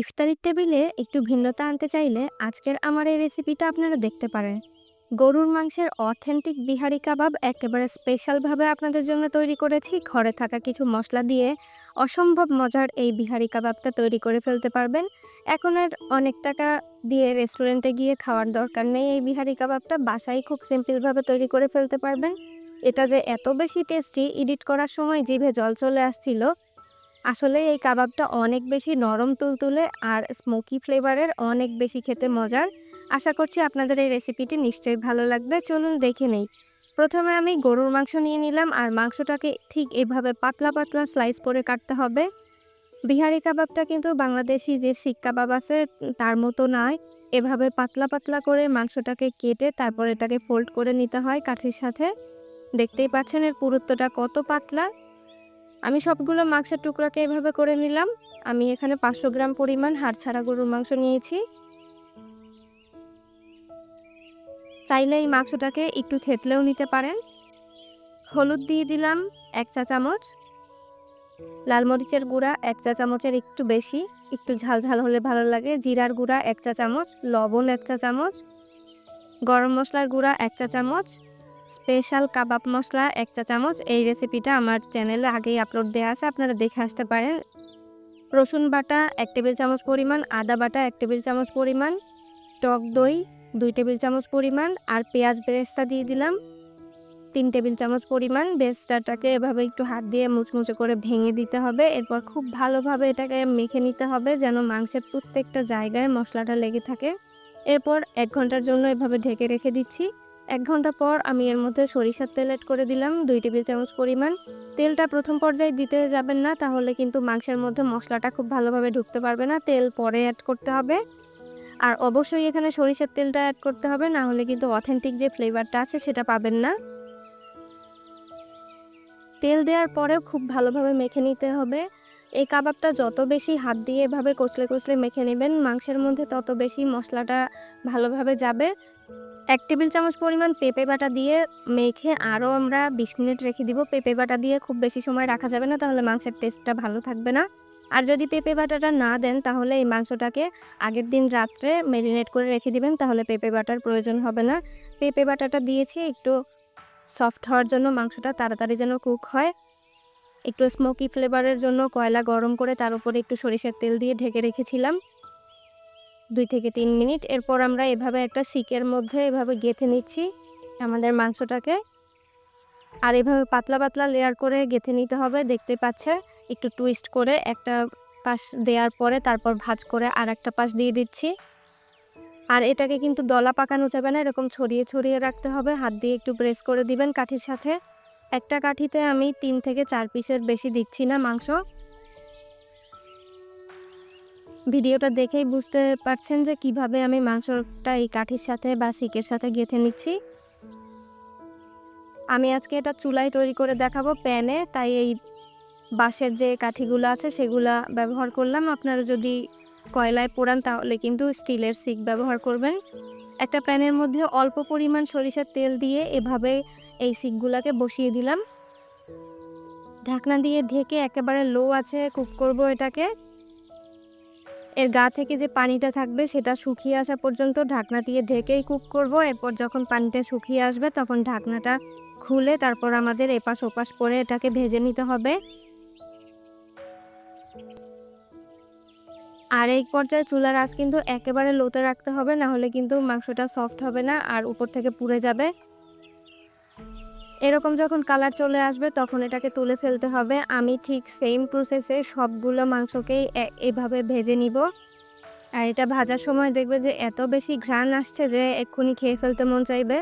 ইফতারির টেবিলে একটু ভিন্নতা আনতে চাইলে আজকের আমার এই রেসিপিটা আপনারা দেখতে পারেন। গরুর মাংসের অথেন্টিক বিহারি কাবাব একেবারে স্পেশালভাবে আপনাদের জন্য তৈরি করেছি। ঘরে থাকা কিছু মশলা দিয়ে অসম্ভব মজার এই বিহারি কাবাবটা তৈরি করে ফেলতে পারবেন। এখন আর অনেক টাকা দিয়ে রেস্টুরেন্টে গিয়ে খাওয়ার দরকার নেই এই বিহারি কাবাবটা। বাসায় খুব সিম্পলভাবে তৈরি করে ফেলতে পারবেন। এটা যে এত বেশি টেস্টি এডিট করার সময় জিভে জল চলে আসছিল আসলে এই কাবাবটা অনেক বেশি নরম তুলতুলে আর স্মোকি ফ্লেভারের অনেক বেশি খেতে মজার। আশা করছি আপনাদের এই রেসিপিটি নিশ্চয়ই ভালো লাগবে। চলুন দেখে নেই। প্রথমে আমি গরুর মাংস নিয়ে নিলাম আর মাংসটাকে ঠিক এভাবে পাতলা পাতলা স্লাইস করে কাটতে হবে। বিহারি কাবাবটা কিন্তু বাংলাদেশি যে শিক কাবাব আছে, তার মতো নয়। এভাবে পাতলা পাতলা করে মাংসটাকে কেটে তারপর এটাকে ফোল্ড করে নিতে হয় কাঠির সাথে। দেখতেই পাচ্ছেন এর পুরুত্বটা কত পাতলা। আমি সবগুলো মাংসের টুকরাকে এভাবে করে নিলাম। আমি এখানে পাঁচশো গ্রাম পরিমাণ হাড় ছাড়া গরুর মাংস নিয়েছি। চাইলে এই মাংসটাকে একটু থেতলেও নিতে পারেন। হলুদ দিয়ে দিলাম এক চা চামচ। লাল মরিচের গুঁড়া এক চা চামচের একটু বেশি। একটু ঝাল ঝাল হলে ভালো লাগে। জিরার গুঁড়া এক চা চামচ। লবণ এক চা চামচ। গরম মশলার গুঁড়া এক চা চামচ। স্পেশাল কাবাব মশলা এক চা চামচ। এই রেসিপিটা আমার চ্যানেলে আগেই আপলোড দেওয়া আছে, আপনারা দেখে আসতে পারেন। রসুন বাটা এক টেবিল চামচ পরিমাণ, আদা বাটা এক টেবিল চামচ পরিমাণ, টক দই দুই টেবিল চামচ পরিমাণ আর পেঁয়াজ বেরেস্তা দিয়ে দিলাম। তিন টেবিল চামচ পরিমাণ বেরেস্তাটাকে এভাবে একটু হাত দিয়ে মুচমুচে করে ভেঙে দিতে হবে। এরপর খুব ভালোভাবে এটাকে মেখে নিতে হবে যেন মাংসের প্রত্যেকটা জায়গায় মশলাটা লেগে থাকে। এরপর এক ঘণ্টার জন্য এভাবে ঢেকে রেখে দিচ্ছি। এক ঘণ্টা পর আমি এর মধ্যে সরিষার তেল অ্যাড করে দিলাম, দুই টেবিল চামচ পরিমাণ। তেলটা প্রথম পর্যায়ে দিতে যাবেন না, তাহলে কিন্তু মাংসের মধ্যে মশলাটা খুব ভালোভাবে ঢুকতে পারবে না, তেল পরে অ্যাড করতে হবে। আর অবশ্যই এখানে সরিষার তেলটা অ্যাড করতে হবে, না হলে কিন্তু অথেন্টিক যে ফ্লেভারটা আছে সেটা পাবেন না। তেল দেওয়ার পরেও খুব ভালোভাবে মেখে নিতে হবে। এই কাবাবটা যত বেশি হাত দিয়ে এভাবে কচলে কচলে মেখে নেবেন, মাংসের মধ্যে তত বেশি মশলাটা ভালোভাবে যাবে। এক টেবিল চামচ পরিমাণ পেঁপে বাটা দিয়ে মেখে আরও আমরা বিশ মিনিট রেখে দিব। পেঁপে বাটা দিয়ে খুব বেশি সময় রাখা যাবে না, তাহলে মাংসের টেস্টটা ভালো থাকবে না। আর যদি পেঁপে বাটাটা না দেন, তাহলে এই মাংসটাকে আগের দিন রাত্রে ম্যারিনেট করে রেখে দিবেন, তাহলে পেঁপে বাটার প্রয়োজন হবে না। পেঁপে বাটাটা দিয়েছি, একটু সফট হওয়ার জন্য মাংসটা তাড়াতাড়ি যেন কুক হয়। একটু স্মোকি ফ্লেভারের জন্য কয়লা গরম করে তার উপরে একটু সরিষার তেল দিয়ে ঢেকে রেখেছিলাম। দুই থেকে তিন মিনিট। এরপর আমরা এভাবে একটা সিকের মধ্যে এভাবে গেঁথে নিচ্ছি আমাদের মাংসটাকে। আর এভাবে পাতলা পাতলা লেয়ার করে গেঁথে নিতে হবে। দেখতে পাচ্ছে একটু টুইস্ট করে একটা পাশ দেওয়ার পরে তারপর ভাজ করে আর একটা পাশ দিয়ে দিচ্ছি। আর এটাকে কিন্তু দলা পাকানো যাবে না, এরকম ছড়িয়ে ছড়িয়ে রাখতে হবে। হাত দিয়ে একটু প্রেস করে দিবেন কাঠির সাথে। একটা কাঠিতে আমি তিন থেকে চার পিসের বেশি দিচ্ছি না মাংস। ভিডিওটা দেখেই বুঝতে পারছেন যে কীভাবে আমি মাংসটা এই কাঠির সাথে বা সিকের সাথে গেঁথে নিচ্ছি। আমি আজকে এটা চুলায় তৈরি করে দেখাবো প্যানে, তাই এই বাঁশের যে কাঠিগুলো আছে সেগুলা ব্যবহার করলাম। আপনারা যদি কয়লায় পোড়ান তাহলে কিন্তু স্টিলের সিক ব্যবহার করবেন। একটা প্যানের মধ্যে অল্প পরিমাণ সরিষার তেল দিয়ে এভাবে এই সিকগুলাকে বসিয়ে দিলাম। ঢাকনা দিয়ে ঢেকে একেবারে লো আছে, কুক করব এটাকে। এর গা থেকে যে পানিটা থাকবে সেটা শুকিয়ে আসা পর্যন্ত ঢাকনা দিয়ে ঢেকেই কুক করব। এরপর যখন পানিটা শুকিয়ে আসবে তখন ঢাকনাটা খুলে তারপর আমাদের এপাশ ওপাশ করে এটাকে ভেজে নিতে হবে। আর এই পর্যায়ে চুলার আঁচ কিন্তু একেবারে লোতে রাখতে হবে না হলে কিন্তু মাংসটা সফট হবে না আর উপর থেকে পুড়ে যাবে। এরকম যখন কালার চলে আসবে, তখন এটাকে তুলে ফেলতে হবে। আমি ঠিক সেম প্রসেসে সবগুলো মাংসকেই এভাবে ভেজে নিব। আর এটা ভাজার সময় দেখবে যে এত বেশি ঘ্রাণ আসছে যে এক্ষুনি খেয়ে ফেলতে মন চাইবে।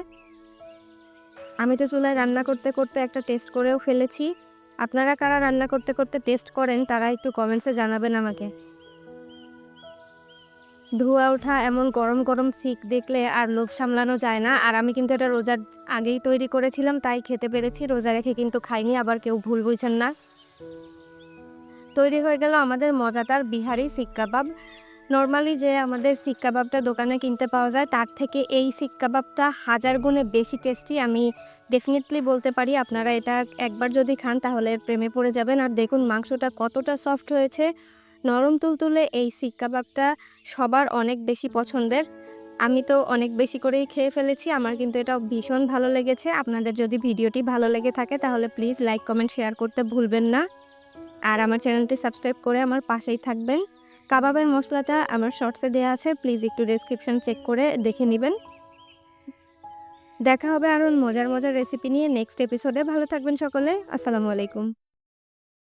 আমি তো চুলায় রান্না করতে করতে একটা টেস্ট করেও ফেলেছি। আপনারা কারা রান্না করতে করতে টেস্ট করেন, তারা একটু কমেন্টসে জানাবেন আমাকে। ধোঁয়া ওঠা এমন গরম গরম সিক দেখলে আর লোভ সামলানো যায় না। আর আমি কিন্তু এটা রোজার আগেই তৈরি করেছিলাম, তাই খেতে পেরেছি। রোজা রেখে কিন্তু খাইনি, আবার কেউ ভুল বুঝছেন না। তৈরি হয়ে গেল আমাদের মজাদার বিহারি সিক কাবাব। নর্মালি যে আমাদের সিক কাবাবটা দোকানে কিনতে পাওয়া যায়, তার থেকে এই সিক কাবাবটা হাজার গুণে বেশি টেস্টি। আমি ডেফিনেটলি বলতে পারি, আপনারা এটা একবার যদি খান তাহলে প্রেমে পড়ে যাবেন। আর দেখুন, মাংসটা কতটা সফট হয়েছে। নরম তুলতুলে এই শিক কাবাবটা সবার অনেক বেশি পছন্দের। আমি তো অনেক বেশি করেই খেয়ে ফেলেছি, আমার কিন্তু এটা ভীষণ ভালো লেগেছে। আপনাদের যদি ভিডিওটি ভালো লেগে থাকে, তাহলে প্লিজ লাইক, কমেন্ট, শেয়ার করতে ভুলবেন না। আর আমার চ্যানেলটি সাবস্ক্রাইব করে আমার পাশেই থাকবেন। কাবাবের মশলাটা আমার শর্টসে দেওয়া আছে, প্লিজ একটু ডেসক্রিপশন চেক করে দেখে নেবেন। দেখা হবে আরও মজার মজার রেসিপি নিয়ে নেক্সট এপিসোডে। ভালো থাকবেন সকলে। আসসালামু আলাইকুম।